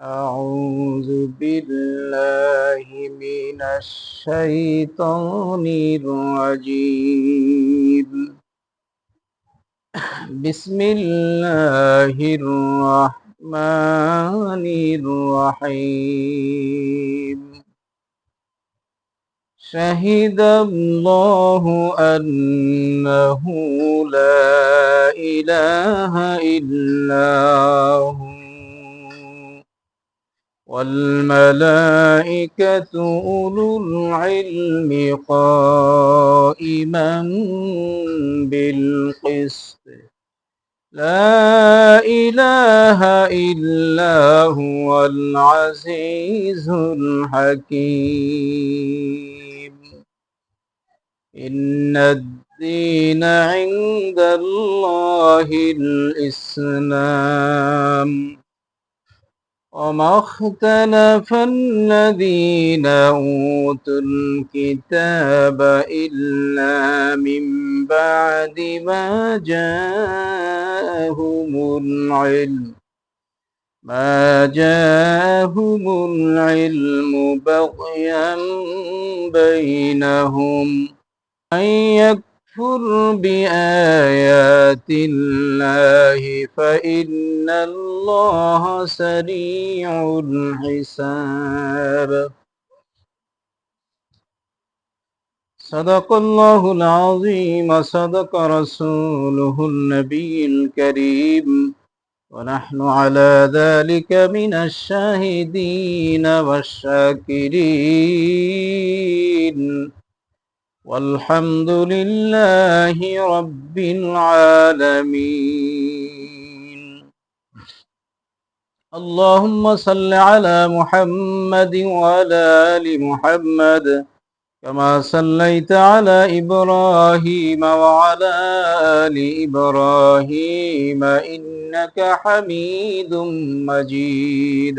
أعوذ بالله من الشيطان الرجيم. بسم الله الرحمن الرحيم. شهد الله أنه لا إله إلا هو. والملائكة أولو العلم قائما بالقسط. لا إله إلا هو العزيز الحكيم. إن الدين عند الله الإسلام. وما اختلف الذين أوتوا الكتاب إلا من بعد ما جاءهم العلم ما جاءهم العلم بغيا بينهم أن يكفر بآيات الله فإن الله سريع الحساب. صدق الله العظيم صدق رسوله النبي الكريم. ونحن على ذلك من الشاهدين والشاكرين. والحمد لله رب العالمين. اللهم صل على محمد وعلى آل محمد كما صليت على إبراهيم وعلى آل إبراهيم إنك حميد مجيد.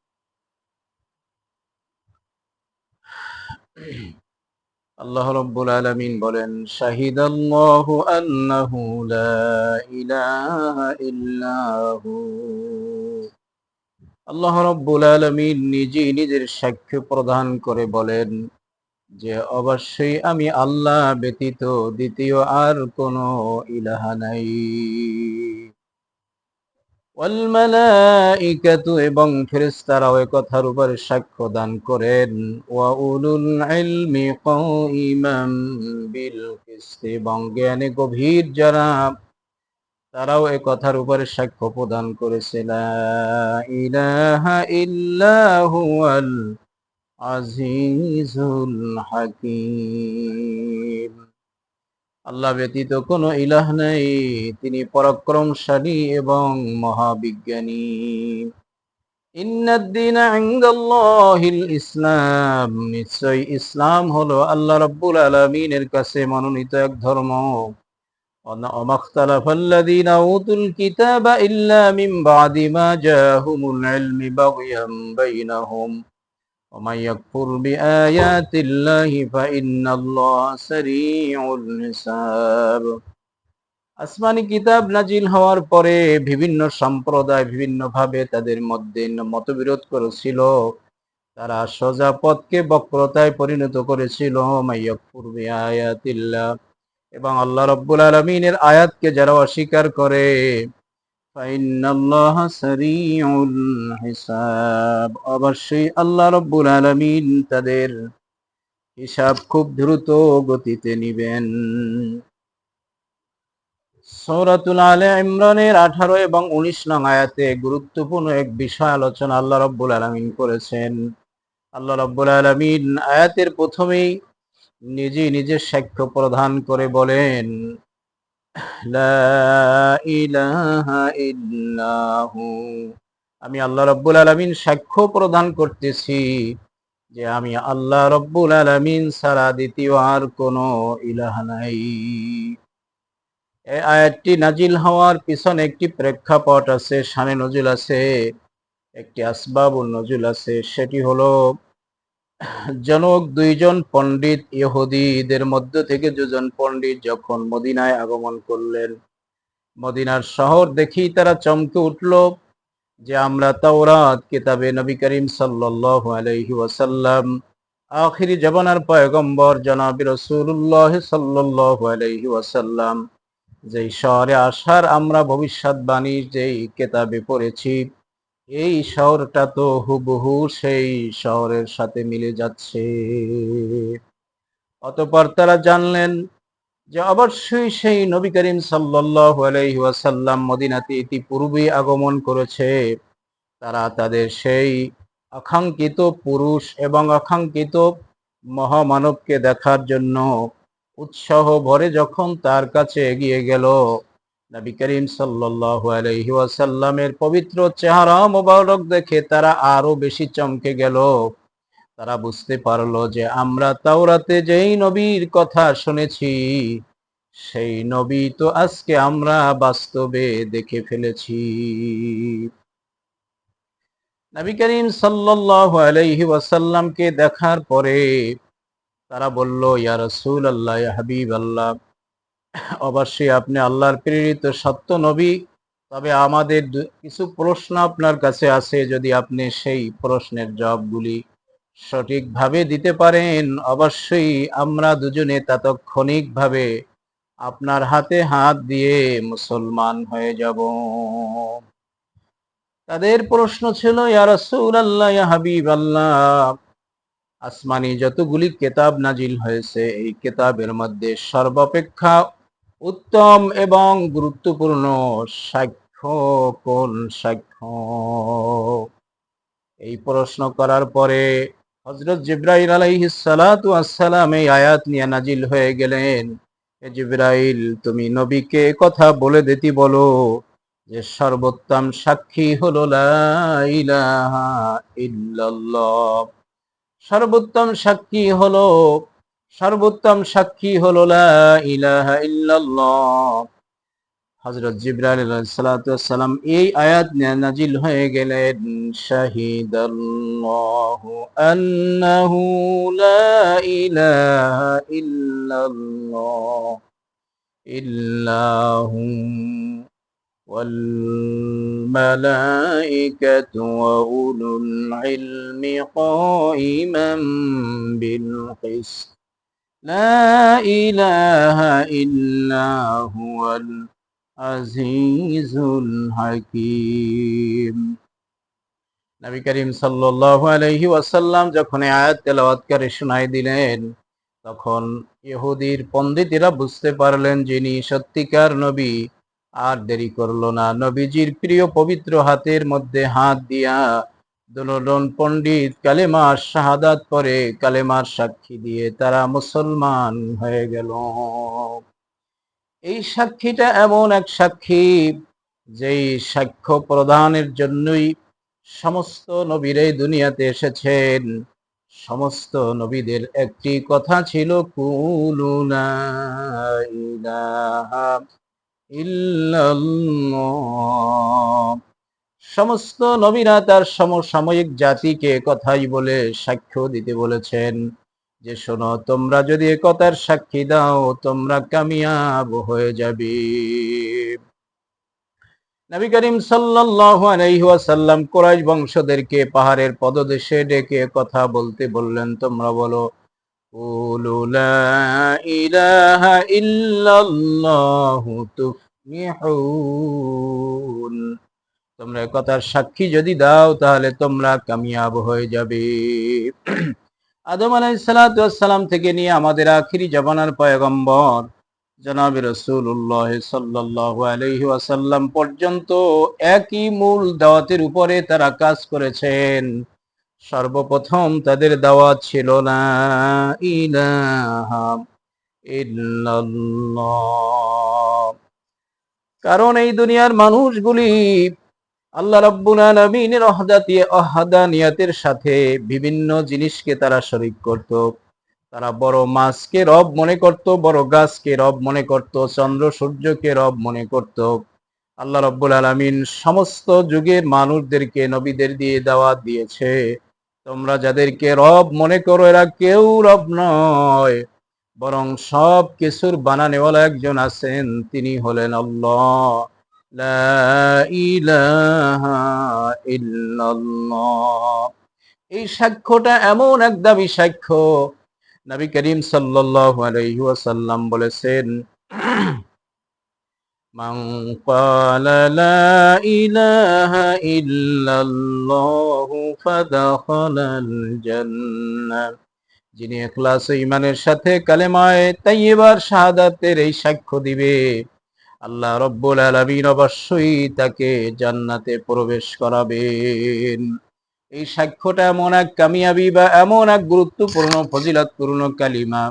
আল্লাহ রব্বুল আলমিন বলেন শাহিদ আল্লাহ ইল্লাহু আল্লাহ রব্বুল আলমিন নিজেই নিজের সাক্ষ্য প্রদান করে বলেন যে, অবশ্যই আমি আল্লাহ ব্যতীত দ্বিতীয় আর কোনো ইলাহা নাই। এবং ফেরেস্তারাও এ কথার উপর সাক্ষ্য দান করেন। কাইমাম বিল এবং জ্ঞানে গভীর যারা, তারাও এ কথার উপরে সাক্ষ্য প্রদান করেছে। আল্লাহ ব্যতীত কোনো ইলাহ নেই। তিনি পরাক্রমশালী এবং মহাবিজ্ঞানী। ইসলাম। নিশ্চয় ইসলাম হলো আল্লাহ রব্বুল আলমিনের কাছে মনোনীত এক ধর্ম। কিতাবা ইল্লা মিন বাদি মা জাহুমুল ইলমি বাইনাহুম। ومن يكفر بآيات الله فإن الله سريع الحساب আসমানি কিতাব নাজিল হওয়ার পরে বিভিন্ন সম্প্রদায় বিভিন্ন ভাবে তাদের মধ্যে মতবিরোধ করেছিল তারা সোজা পথকে বক্রতায় পরিণত করেছিল মাইয়াকফুর বিআয়াতিল্লাহ এবং আল্লাহ রব্বুল আলমিনের আয়াতকে যারা অস্বীকার করে হিসাব অবশ্যই আল্লাহ রব্বুল আলমিন তাদের হিসাব খুব দ্রুত গতিতে নিবেন। সৌরাতুল আলে ইমরানের আঠারো এবং উনিশ নং আয়াতে গুরুত্বপূর্ণ এক বিষয় আলোচনা আল্লাহ রব্বুল আলমিন করেছেন। আল্লাহ রব্বুল আলমিন আয়াতের প্রথমেই নিজে নিজের সাক্ষ্য প্রদান করে বলেন আমি আল্লাহ রব্বুল আলমিন সাক্ষ্য প্রদান করতেছি যে আমি আল্লাহ রব্বুল আলমিন সারা দ্বিতীয় আর কোন ইলাহ নাই। আয়াতটি নাজিল হওয়ার পিছনে একটি প্রেক্ষাপট আছে, শানে নজুল আছে, একটি আসবাব ও নজুল আছে, সেটি হলো জনক দুইজন পণ্ডিত ইহুদিদের মধ্য থেকে দুজন পণ্ডিত যখন মদিনায় আগমন করলেন। মদিনার শহর দেখি তারা চমকে উঠল যে আমরা তাওরাত কিতাবে নবী করিম সাল্লাল্লাহু আলাইহি ওয়াসাল্লাম, আখিরি জবানার পয়গম্বর জনাবি রসুল্লাহ সাল্লাল্লাহু আলাইহি ওয়াসাল্লাম, যেই শহরে আসার আমরা ভবিষ্যৎবাণীর যেই কেতাবে পড়েছি এই শহরটা তো হুবহু সেই শহরের সাথে মিলে যাচ্ছে। অতপর তারা জানলেন যে অবশ্যই সেই নবী করিম ওয়াসাল্লাম মদিনাতে ইতিপূর্বেই আগমন করেছে। তারা তাদের সেই আকাঙ্ক্ষিত পুরুষ এবং আকাঙ্ক্ষিত মহামানবকে দেখার জন্য উৎসাহ ভরে যখন তার কাছে এগিয়ে গেল নবী করিম আলাইহি ওয়াসাল্লামের পবিত্র চেহারা মোবারক দেখে তারা আরও বেশি চমকে গেল। তারা বুঝতে পারল যে আমরা তাওরাতে যেই নবীর কথা শুনেছি, সেই নবী তো আজকে আমরা বাস্তবে দেখে ফেলেছি। নবী করিম আলাইহি ওয়াসাল্লামকে দেখার পরে তারা বলল, ইয়া রাসূল আল্লাহ হাবিব আল্লাহ অবশ্যই আপনি আল্লাহর প্রেরিত সত্য নবী। তবে আমাদের কিছু প্রশ্ন আপনার কাছে আছে, যদি আপনি সেই প্রশ্নের জবাবগুলি সঠিকভাবে দিতে পারেন। অবশ্যই আমরা দুজনে তাৎক্ষণিকভাবে আপনার হাতে হাত দিয়ে মুসলমান হয়ে যাব। তাদের প্রশ্ন ছিল, ইয়া রাসূলুল্লাহ, ইয়া হাবিব আল্লাহ আসমানি যতগুলি কেতাব নাজিল হয়েছে, এই কেতাবের মধ্যে সর্বাপেক্ষা উত্তম এবং গুরুত্বপূর্ণ সাক্ষ্য কোন সাক্ষ্য? এই প্রশ্ন করার পরে হজরত জিব্রাইল আলাইহিস সালাতু আসসালাম এই আয়াত নিয়ে নাজিল হয়ে গেলেন। জিব্রাইল, তুমি নবীকে কথা বলে দিতি বলো যে সর্বোত্তম সাক্ষী হলো ইল্লাল্লাহ। সর্বোত্তম সাক্ষী হলো সর্বোত্তম সাক্ষী হলো লা ইলাহা ইল্লাল্লাহ হযরত জিবরাইল আলাইহিস সালাতু সালাম এই আয়াত নিয়ে নাজিল হয়ে গেলেন শাহিদাল্লাহু আন্নাহু লা ইলাহা ইল্লাল্লাহ ইল্লাহু والملائكة وأولو العلم قائما بالقسط لا إله إلا هو العزيز الحكيم নবী করিম সাল্লাল্লাহু আলাইহি ওয়াসাল্লাম যখন এই আয়াত তেলাওয়াত করে শোনাই দিলেন তখন ইহুদির পণ্ডিতেরা বুঝতে পারলেন যিনি সত্যিকার নবী আর দেরি করলো না নবীজির প্রিয় পবিত্র হাতের মধ্যে হাত দিয়া দুলন পণ্ডিত কালেমার শাহাদাত পরে কালেমার সাক্ষী দিয়ে তারা মুসলমান হয়ে গেল। এই সাক্ষীটা এমন এক সাক্ষী, যেই সাক্ষ্য প্রদানের জন্যই সমস্ত নবীর এই দুনিয়াতে এসেছেন। সমস্ত নবীদের একটি কথা ছিল, কুলু লা ইল্লাল্লাহ। সমস্ত নবীরা তার সমসাময়িক জাতিকে কথাই বলে সাক্ষ্য দিতে বলেছেন যে, শোনো, তোমরা যদি একতার সাক্ষী দাও, তোমরা কামিয়াব হয়ে যাবে। নবী করিম সাল্লাসাল্লাম কোরাইশ বংশদেরকে পাহাড়ের পদদেশে ডেকে কথা বলতে বললেন, তোমরা বলো ইলাহা ইল্লাল্লাহু তুফলিহুন তোমরা কথার সাক্ষী যদি দাও, তাহলে তোমরা কামিয়াব হয়ে যাবে। আদম আলাইসালাম থেকে নিয়ে আমাদের আখিরি জবানার পয়গম্বর জনাব রসুল্লাহ সাল্লাহ পর্যন্ত একই মূল দাওয়াতের উপরে তারা কাজ করেছেন। সর্বপ্রথম তাদের দাওয়াত ছিল না ইলাহা কারণ এই দুনিয়ার মানুষগুলি আল্লাহ রাব্বুল আলামিনের অহদাতি অহাদানিয়াতের সাথে বিভিন্ন জিনিসকে তারা শরীক করত। তারা বড় মাছকে রব মনে করত, বড় গাছকে রব মনে করত, চন্দ্র সূর্যকে রব মনে করত। আল্লাহ রব্বুল আলমিন সমস্ত যুগের মানুষদেরকে নবীদের দিয়ে দাওয়াত দিয়েছে। তোমরা যাদেরকে রব মনে করো এরা কেউ রব নয়, বরং সব কিছুর বানানেওয়ালা একজন আছেন, তিনি হলেন আল্লাহ। লা ইলাহা ইল্লাল্লাহ। এই সাক্ষ্যটা এমন এক দাবি সাক্ষ্য। নবী করিম সাল্লাল্লাহু আলাইহি ওয়াসাল্লাম বলেছেন, মান ক্বালা লা ইলাহা ইল্লাল্লাহু ফাদাখালাল জান্নাহ। যিনি ইখলাস ও ঈমানের সাথে কালেমায়ে তাইয়্যিবার শাহাদাতের এই সাক্ষ্য দিবে। আল্লাহ রব্বুল আলামিন অবশ্যই তাকে জান্নাতে প্রবেশ করাবেন। এই সাক্ষ্যটা এমন এক কামিয়াবি বা এমন এক গুরুত্বপূর্ণ, ফজিলতপূর্ণ কালিমা।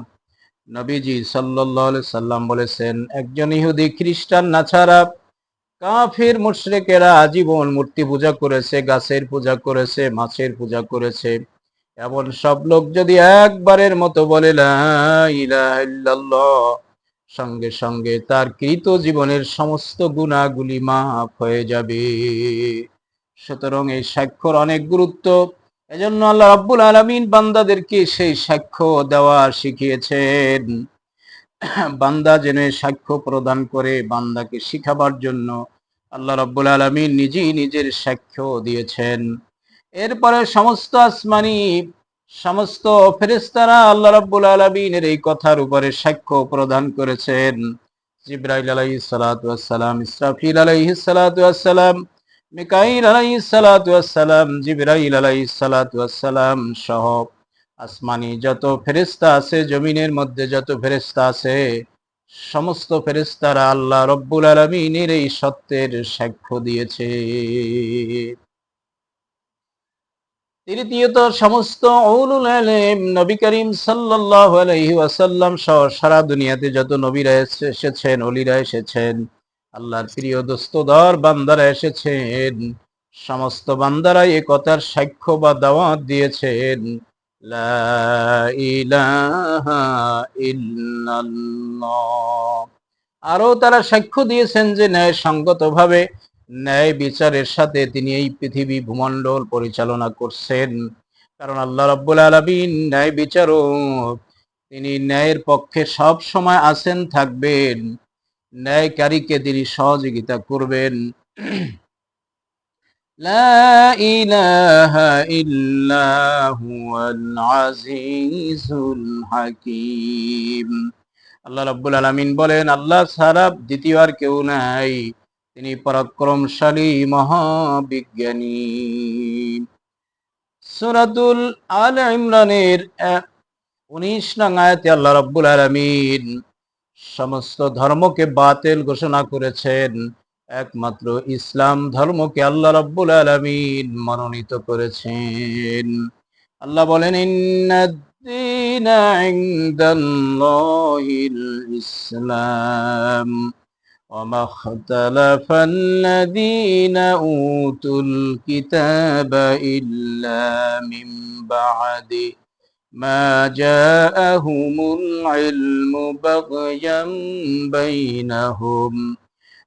নবীজি সাল্লাল্লাহু সাল্লাম বলেছেন, একজন ইহুদি খ্রিস্টান না ছাড়া কাফির, মুশরিকেরা আজীবন মূর্তি পূজা করেছে, গাছের পূজা করেছে, মাছের পূজা করেছে। এমন সব লোক যদি একবারের মতো বলে ইল্লাল্লাহ সঙ্গে সঙ্গে তার কৃত জীবনের সমস্ত গুণাগুলি মাফ হয়ে যাবে। সুতরাং এই সাক্ষ্যর অনেক গুরুত্ব। এজন্য আল্লাহ রাব্বুল আলামিন বান্দাদেরকে সেই সাক্ষ্য দেওয়া শিখিয়েছেন। বান্দা যেন সাক্ষ্য প্রদান করে বান্দাকে শিখাবার জন্য আল্লাহ রাব্বুল আলামিন নিজেই নিজের সাক্ষ্য দিয়েছেন। এরপরে সমস্ত আসমানি সমস্ত ফেরেস্তারা আল্লাহ রাব্বুল আলামিনের এই কথার উপরে সাক্ষ্য প্রদান করেছেন। জিব্রাইল আলাইহিস সালাতু ওয়াস সালাম ইসরাফিল আলাইহিস সালাতু ওয়াস সালাম মিকাইল আলাইহিস সালাতু ওয়াস সালাম জিবরাইল আলাইহিস সালাতু ওয়াস সালাম সহ আসমানি যত ফেরেশতা আছে, জমিনের মধ্যে যত ফেরেশতা আছে, সমস্ত ফেরেশতারা আল্লাহ রব্বুল আলামিনের এই সত্যের সাক্ষ্য দিয়েছে। তৃতীয়ত সমস্ত নবী করিম ওয়াসাল্লাম সহ সারা দুনিয়াতে যত নবীরা এসেছেন, অলিরা এসেছেন, আল্লাহর প্রিয় দোস্তদর বান্দারা এসেছেন, সমস্ত বান্দারা এ কথার সাক্ষ্য বা দাওয়াত দিয়েছেন। লা ইলাহা ইল্লাল্লাহ। আরও তারা সাক্ষ্য দিয়েছেন যে ন্যায় সঙ্গতভাবে ন্যায় বিচারের সাথে তিনি এই পৃথিবী ভূমণ্ডল পরিচালনা করছেন। কারণ আল্লাহ রব্বুল আলমিন ন্যায় বিচারক, তিনি ন্যায়ের পক্ষে সব সময় আছেন, থাকবেন। ন্যায়কারীকে তিনি সহযোগিতা করবেন। লা ইল্লা হাকিম। আল্লাহ রব্বুল আলমিন বলেন, আল্লাহ সারাব দ্বিতীয় আর কেউ নাই। তিনি পরাক্রমশালী মহাবিজ্ঞানী। সূরাতুল আল ইমরানের উনিশ নং আয়াতে আল্লাহ রাব্বুল আলামিন সমস্ত ধর্মকে বাতিল ঘোষণা করেছেন। একমাত্র ইসলাম ধর্মকে আল্লাহ রাব্বুল আলামিন মনোনীত করেছেন। আল্লাহ বলেন ইসলাম। وما اختلف الذين أوتوا الكتاب إلا من بعد ما جاءهم العلم بغيا بينهم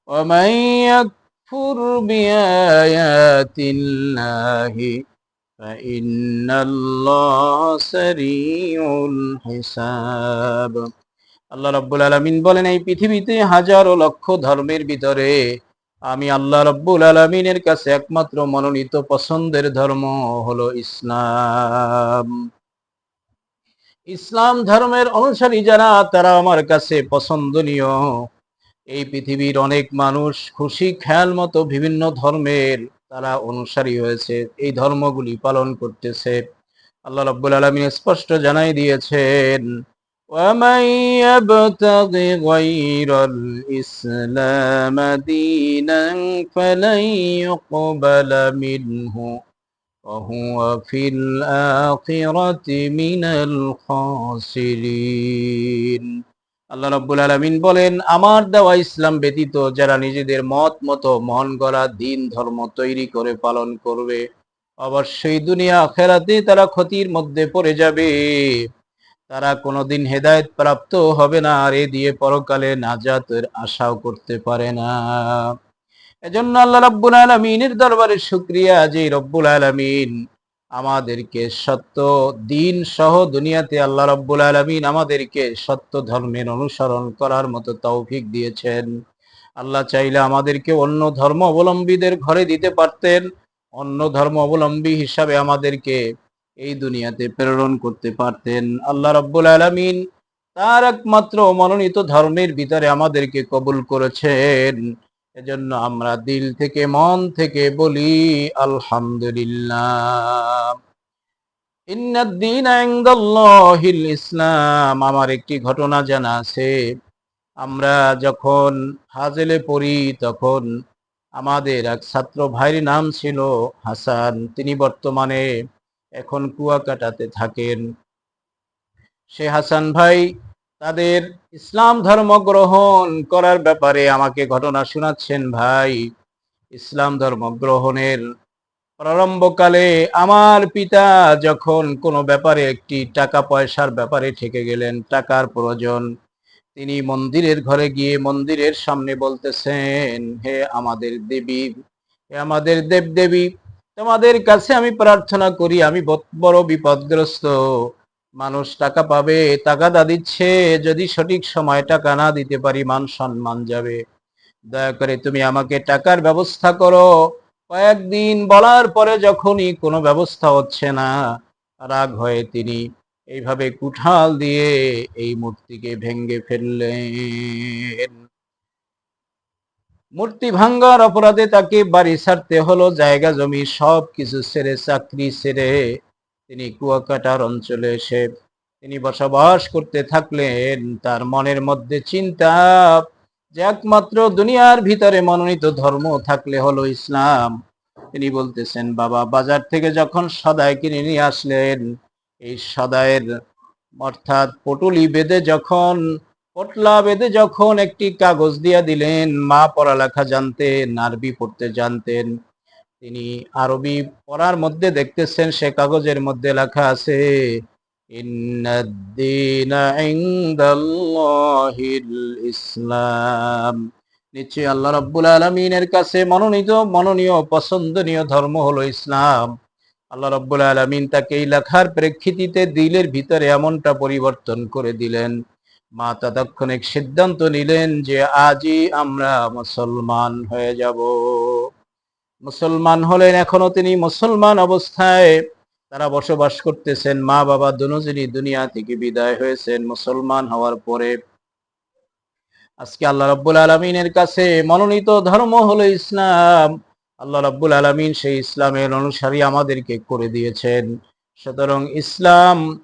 ومن يكفر بآيات الله فإن الله سريع الحساب আল্লাহ রব্বুল আলমিন বলেন, এই পৃথিবীতে হাজারো লক্ষ ধর্মের ভিতরে আমি আল্লাহ রব্বুল আলমিনের কাছে একমাত্র মনোনীত পছন্দের ধর্ম হলো ইসলাম। ইসলাম ধর্মের অনুসারী যারা, তারা আমার কাছে পছন্দনীয়। এই পৃথিবীর অনেক মানুষ খুশি খেয়াল মতো বিভিন্ন ধর্মের তারা অনুসারী হয়েছে, এই ধর্মগুলি পালন করতেছে। আল্লাহ রব্বুল আলমিন স্পষ্ট জানাই দিয়েছেন ومن يبتغ غير الإسلام دينا فلن يقبل منه وهو في الآخرة من الخاسرين আল্লাহ রব্বুল আলমিন বলেন আমার দেওয়া ইসলাম ব্যতীত যারা নিজেদের মত মতো মন গড়া দিন ধর্ম তৈরি করে পালন করবে অবশ্যই দুনিয়া আখেরাতে তারা ক্ষতির মধ্যে পড়ে যাবে তারা কোনোদিন হেদায়েত প্রাপ্ত হবে না, আর এ দিয়ে পরকালে নাজাতের আশাও করতে পারে না। এজন্য আল্লাহ রাব্বুল আলামিনের দরবারে শুকরিয়া যে রব্বুল আলামিন আমাদেরকে সত্য দিন সহ দুনিয়াতে আল্লাহ রাব্বুল আলামিন আমাদেরকে সত্য ধর্মের অনুসরণ করার মতো তৌফিক দিয়েছেন। আল্লাহ চাইলে আমাদেরকে অন্য ধর্ম অবলম্বীদের ঘরে দিতে পারতেন, অন্য ধর্ম অবলম্বী হিসাবে আমাদেরকে এই দুনিয়াতে প্রেরণ করতে পারতেন। আল্লাহ রাব্বুল আলামিন তার একমাত্র মনোনীত ধর্মের ভিতরে আমাদেরকে কবুল করেছেন। এজন্য আমরা দিল থেকে মন থেকে বলি, আলহামদুলিল্লাহ। ইসলাম। আমার একটি ঘটনা জানা আছে। আমরা যখন হাজেলে পড়ি, তখন আমাদের এক ছাত্র ভাইয়ের নাম ছিল হাসান। তিনি বর্তমানে এখন কুয়াকাটাতে থাকেন। সে হাসান ভাই, তাদের ইসলাম ধর্ম গ্রহণ করার ব্যাপারে আমাকে ঘটনা শোনাচ্ছেন ভাই। ইসলাম ধর্ম গ্রহণের প্রারম্ভকালে আমার পিতা যখন কোনো ব্যাপারে একটি টাকা পয়সার ব্যাপারে ঠেকে গেলেন, টাকার প্রয়োজন, তিনি মন্দিরের ঘরে গিয়ে মন্দিরের সামনে বলতেছেন, হে আমাদের দেবী, হে আমাদের দেব দেবী তোমাদের কাছে আমি প্রার্থনা করি, আমি বড় বিপদগ্রস্ত মানুষ, টাকা পাবে টাকা দিচ্ছে, যদি সঠিক সময় টাকা না দিতে পারি, মান সম্মান যাবে। দয়া করে তুমি আমাকে টাকার ব্যবস্থা করো। কয়েকদিন বলার পরে যখনই কোনো ব্যবস্থা হচ্ছে না, রাগ হয়ে তিনি এইভাবে কুঠাল দিয়ে এই মূর্তিকে ভেঙ্গে ফেললেন। মূর্তি ভাঙ্গার অপরাধে তাকে বাড়ি ছাড়তে হলো, জায়গা জমি সব কিছু ছেড়ে, চাকরি ছেড়ে তিনি কুয়াকাটার অঞ্চলে এসে তিনি বসবাস করতে থাকলেন। তার মনের মধ্যে চিন্তা যে একমাত্র দুনিয়ার ভিতরে মনোনীত ধর্ম থাকলে হলো ইসলাম। তিনি বলতেছেন, বাবা, বাজার থেকে যখন সদায় কিনে নিয়ে আসলেন, এই সদায়ের অর্থাৎ পটুলি বেঁধে যখন পটলা বেঁধে যখন একটি কাগজ দিয়া দিলেন, মা পড়ালেখা জানতেন, আরবি পড়তে জানতেন। তিনি আরবি পড়ার মধ্যে দেখতেছেন, সে কাগজের মধ্যে লেখা আছে ইসলাম নিশ্চয়ই আল্লাহ রব্বুল আলমিনের কাছে মনোনীত, মনোনীয়, পছন্দনীয় ধর্ম হলো ইসলাম। আল্লাহ রব্বুল আলমিন তাকে এই লেখার প্রেক্ষিতিতে দিলের ভিতরে এমনটা পরিবর্তন করে দিলেন মা ততক্ষণিক সিদ্ধান্ত নিলেন যে আজই আমরা মুসলমান হয়ে যাব। মুসলমান হলেন, এখনও তিনি মুসলমান অবস্থায়। তারা বসবাস করতেছেন, মা বাবা দুজনই দুনিয়া থেকে বিদায় হয়েছেন, মুসলমান হওয়ার পরে। আজকে আল্লাহ রব্বুল আলমিনের কাছে মনোনীত ধর্ম হলো ইসলাম। আল্লাহ রব্বুল আলমিন সেই ইসলামের অনুসারী আমাদেরকে করে দিয়েছেন। সুতরাং ইসলাম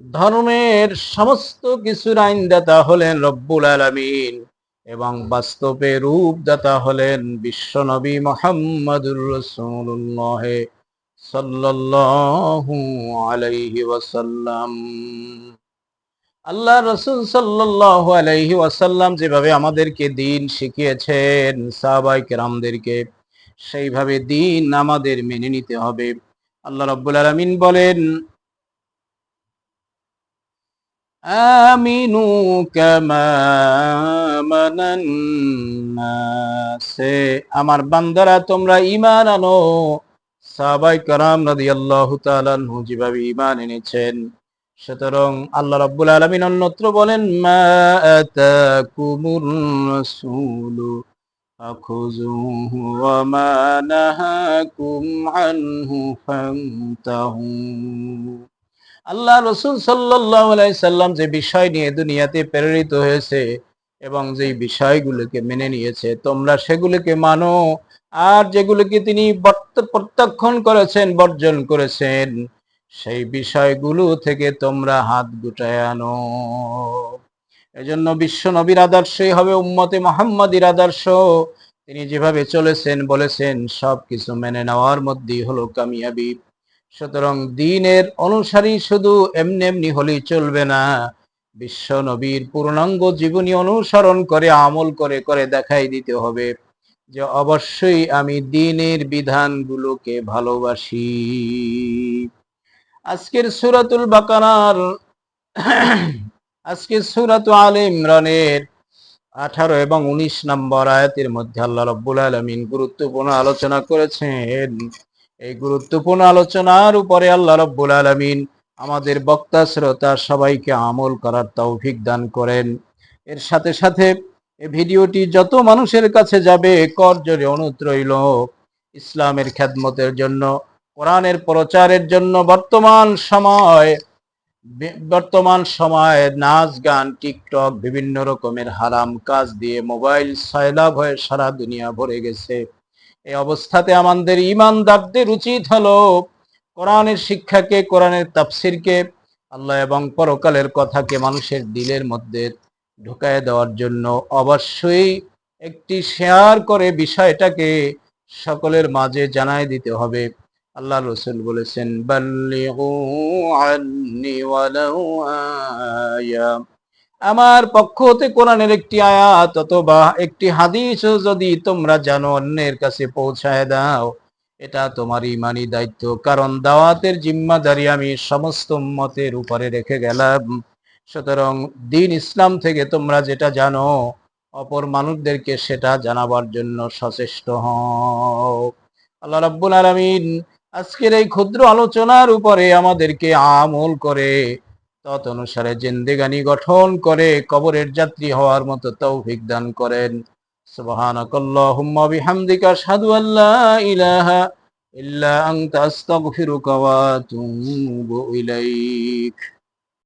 ধর্মের সমস্ত কিছুর আইনদাতা হলেন রব্বুল আলমিন এবং বাস্তবে রূপদাতা হলেন বিশ্বনবী মোহাম্মদুর রসুল্লাহ সাল্লাল্লাহু আলাইহি ওয়াসাল্লাম। আল্লাহ রসুল সাল্লাল্লাহু আলাইহি ওয়াসাল্লাম যেভাবে আমাদেরকে দিন শিখিয়েছেন সাহাবাই কেরামদেরকে, সেইভাবে দিন আমাদের মেনে নিতে হবে। আল্লাহ রব্বুল আলমিন বলেন আমিনু সে আমার বান্দারা, তোমরা ইমান আনো। সাহাবাই কারাম রাদিয়াল্লাহু তাআলা যেভাবে ইমান এনেছেন, সুতরাং আল্লাহ রাব্বুল আলামিন অন্যত্র বলেন, মা আতাকুমুর রাসূলু মা নাহাকুম আনহু ফান্তাহু। আল্লাহ রসুল আলাইহি সাল্লাম যে বিষয় নিয়ে দুনিয়াতে প্রেরিত হয়েছে এবং যেই বিষয়গুলোকে মেনে নিয়েছে, তোমরা সেগুলোকে মানো। আর যেগুলোকে তিনি প্রত্যাখ্যান করেছেন, বর্জন করেছেন, সেই বিষয়গুলো থেকে তোমরা হাত গুটায় আনো। এজন্য বিশ্ব নবীর আদর্শই হবে উম্মতে মোহাম্মদীর আদর্শ। তিনি যেভাবে চলেছেন, বলেছেন সব কিছু মেনে নেওয়ার মধ্যেই হলো কামিয়াবি। সুতরাং দিনের অনুসারী শুধু এমনি এমনি হলেই চলবে না। বিশ্ব নবীর পূর্ণাঙ্গ জীবনী অনুসরণ করে, আমল করে করে দেখাই দিতে হবে যে অবশ্যই আমি দিনের বিধানগুলোকে ভালোবাসি। আজকের সুরাতুল বাকারার, আজকের সুরাত আলে ইমরানের আঠারো এবং উনিশ নম্বর আয়াতের মধ্যে আল্লাহ রব্বুল আলমিন গুরুত্বপূর্ণ আলোচনা করেছেন। এই গুরুত্বপূর্ণ আলোচনার উপরে আল্লাহ রব্বুল আলমিন আমাদের বক্তা, শ্রোতা সবাইকে আমল করার তৌফিক দান করেন। এর সাথে সাথে এই ভিডিওটি যত মানুষের কাছে যাবে করজোরে অনুরোধ রইল। ইসলামের খেদমতের জন্য, কোরআনের প্রচারের জন্য বর্তমান সময় বর্তমান সময়ে নাচ, গান, টিকটক, বিভিন্ন রকমের হারাম কাজ দিয়ে মোবাইল সয়লাভ হয়ে সারা দুনিয়া ভরে গেছে। এই অবস্থাতে আমাদের ইমানদারদের উচিত হলো কোরআনের শিক্ষাকে, কোরআনের তাফসিরকে আল্লাহ এবং পরকালের কথাকে মানুষের দিলের মধ্যে ঢুকায় দেওয়ার জন্য অবশ্যই একটি শেয়ার করে বিষয়টাকে সকলের মাঝে জানায় দিতে হবে। আল্লাহ রসুল বলেছেন, বাল্লিগু আন্নি ওয়ালাউ আয়া। আমার পক্ষ হতে কোরআনের একটি আয়াত অথবা একটি হাদিস যদি তোমরা জানো, অন্যের কাছে পৌঁছায় দাও। এটা তোমার ইমানি দায়িত্ব, কারণ দাওয়াতের জিম্মাদারি আমি সমস্ত মতের উপরে রেখে গেলাম। সুতরাং দিন ইসলাম থেকে তোমরা যেটা জানো, অপর মানুষদেরকে সেটা জানাবার জন্য সচেষ্ট হও। আল্লাহ রাব্বুল আলামিন আজকের এই ক্ষুদ্র আলোচনার উপরে আমাদেরকে আমল করে তত অনুসারে জিন্দেগানি গঠন করে, কবরের যাত্রী হওয়ার মতো তৌফিক দান করেন। সুবহানাকাল্লাহুম্মা বিহামদিকা আশহাদু আল্লা ইলাহা ইল্লা আনতা আস্তাগফিরুকা ওয়া আতুবু ইলাইক।